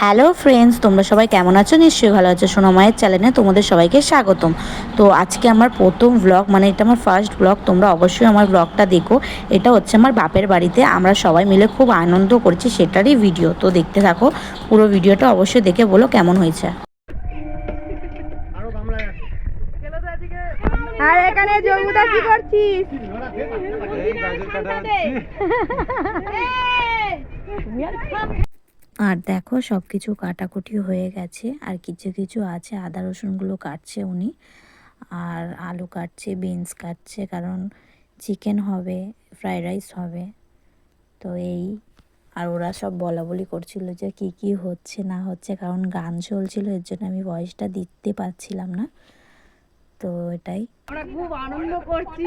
Hello friends তোমরা সবাই কেমন আছো? নিশ্চয়ই ভালো আছো। সোনামায়ের চ্যানেলে তোমাদের সবাইকে স্বাগতম। তো আজকে আমার প্রথম ব্লগ মানে এটা আমার ফার্স্ট ব্লগ তোমরা অবশ্যই আমার ব্লগটা দেখো। এটা হচ্ছে আমার বাপের বাড়িতে আমরা সবাই মিলে খুব আনন্দ করছি সেটারই ভিডিও তো দেখতে থাকো পুরো ভিডিওটা অবশ্যই দেখে বলো কেমন হয়েছে। আর এখানে জঙ্গুদা কি করছিস? আর দেখো সব কিছু কাটাকুটি হয়ে গেছে। আর কিছু কিছু আছে, আদা রসুনগুলো কাটছে উনি। আর আলু কাটছে, বিনস কাটছে, কারণ চিকেন হবে, ফ্রাইড রাইস হবে। তো এই, আর ওরা সব বলা বলি করছিল যে কি কি হচ্ছে, না হচ্ছে, কারণ গান চলছিল, এর জন্য আমি ভয়েসটা দিতে পারছিলাম না। তো এটাই। আমরা খুব আনন্দ করছি।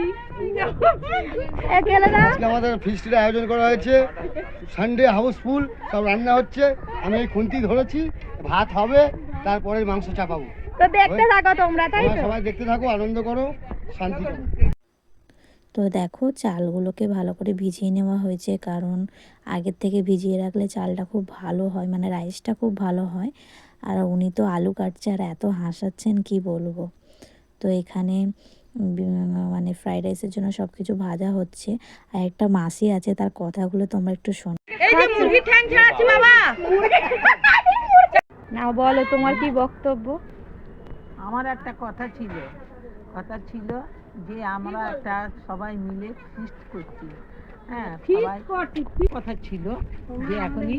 আজকে আমাদের ফিস্টের আয়োজন করা হয়েছে। সানডে হাউসফুল সব রান্না হচ্ছে। আমি এই খুন্তি ধরেছি ভাত হবে তারপরে মাংস চাপাবো। তো দেখতে থাকো তোমরা তাই তো? সবাই দেখতে থাকো আনন্দ করো শান্তি করো। তো দেখো চালগুলোকে ভালো করে ভিজিয়ে নেওয়া হয়েছে কারণ আগের থেকে ভিজিয়ে রাখলে চালটা খুব ভালো হয় মানে রাইসটা খুব ভালো হয়। আর উনি তো আলু কাটছে আর এত হাসাচ্ছেন কি বলব? তো এখানে মানে ফ্রাইড রাইসের জন্য সব কিছু ভাজা হচ্ছে। আর একটা মাসি আছে তার কথাগুলো তোমরা একটু শোনো। এই যে মুরগি ঠ্যাং ছাড়াচ্ছি বাবা! না বলো তোমার কি বক্তব্য? আমার একটা কথা ছিল কথা ছিল যে আমরা একটা সবাই মিলে ফিস্ট করছি। হ্যাঁ কথা ছিল যে এখনই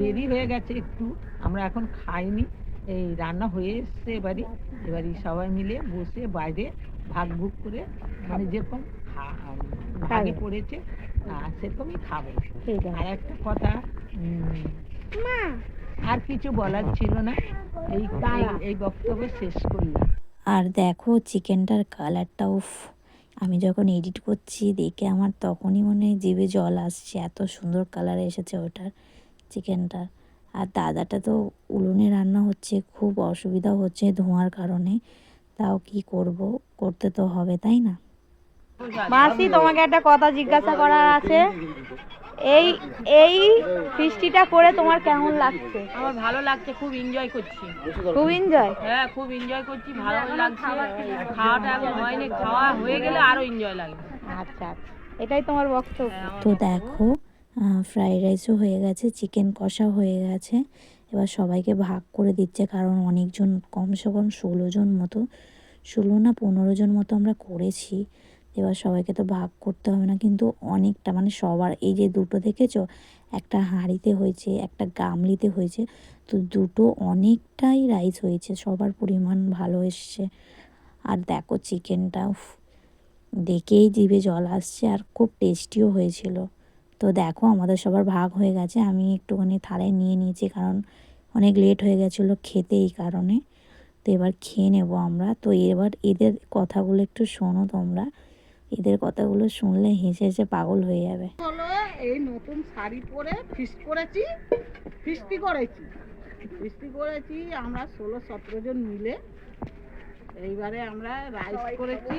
দেরি হয়ে গেছে একটু আমরা এখন খাইনি। এই রান্না হয়ে এসছে এবারই এবারই সবাই মিলে বসে বাইরে ভাগ ভুগ করে মানে যেরকম খা- ভাগে পড়েছে সেরকমই খাব। ঠিক আর একটা কথা আর কিছু বলার ছিল না। এই এই- এই বক্তব্য শেষ করলাম। আর দেখো চিকেনটার কালারটা উফ! আমি যখন এডিট করছি দেখে আমার তখনই মনে হয় জিভে জল আসছে। এত সুন্দর কালার এসেছে ওটার চিকেনটার। আর দাদাটা তো উনুনে রান্না হচ্ছে খুব অসুবিধা হচ্ছে ধোঁয়ার কারণে। তাও কি করব? করতে তো হবে তাই না? মাসি তোমাকে একটা কথা জিজ্ঞাসা করার আছে। এই এই ফিস্টিটা করে তোমার কেমন লাগছে? আমার ভালো লাগছে খুব এনজয় করছি। খুব এনজয় হ্যাঁ খুব এনজয় করছি ভালো লাগছে। খাওয়াটা এখন হয়নি খাওয়া হয়ে গেলে আরও এনজয় লাগে। আচ্ছা আচ্ছা। এটাই তোমার বক্তব্য। তো দেখো ফ্রাইড রাইসও হয়ে গেছে চিকেন কষা হয়ে গেছে। এবার সবাইকে ভাগ করে দিচ্ছে, কারণ অনেকজন, কমসে কম ষোলো জন মতো, ষোলো না পনেরো জন মতো আমরা করেছি। এবার সবাইকে তো ভাগ করতে হবে না, কিন্তু অনেকটা মানে সবার, এই যে দুটো দেখেছ? একটা হাঁড়িতে হয়েছে, একটা গামলিতে হয়েছে, তো দুটো অনেকটাই রাইস হয়েছে, সবার পরিমাণ ভালো এসছে। আর দেখো চিকেনটা দেখেই জিভে জল আসছে, আর খুব টেস্টিও হয়েছিল। তো দেখো আমাদের সবার ভাগ হয়ে গেছে। আমি একটুখানি থালায় নিয়ে নিয়েছি কারণ অনেক লেট হয়ে গেছিল খেতে এই কারণে। তো এবার খেয়ে নেব আমরা। তো এবার এদের কথাগুলো একটু শোনো তোমরা। এদের কথাগুলো শুনলে হেসে হেসে পাগল হয়ে যাবে। এই নতুন শাড়ি পরে ফিস্ট করেছি ফিস্টি করেছি। ফিস্টি করেছি আমরা ষোলো সতেরো জন মিলে। এইবারে আমরা রাইস করেছি।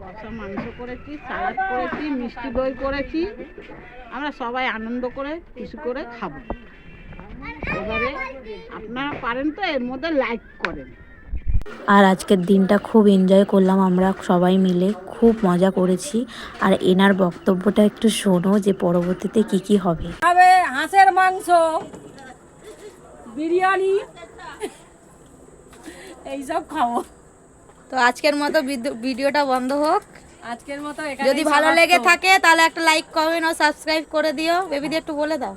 কষা মাংস করেছি সালাদ করেছি মিষ্টি দই করেছি। আমরা সবাই আনন্দ করে খুশি করে খাব। এবারে আপনারা পারেন তো এর মধ্যে লাইক করেন। আর আজকের দিনটা খুব এনজয় করলাম আমরা সবাই মিলে খুব মজা করেছি। আর এনার বক্তব্যটা একটু শোনো যে পরবর্তীতে কি কি হবে। খাবে হাঁসের মাংস বিরিয়ানি এইসব খাব। তো আজকের মতো ভিডিও- ভিডিওটা বন্ধ হোক। আজকের মতো যদি ভালো লেগে থাকে তাহলে একটা লাইক কমেন্ট ও সাবস্ক্রাইব করে দিও। বেবিদের একটু বলে দাও।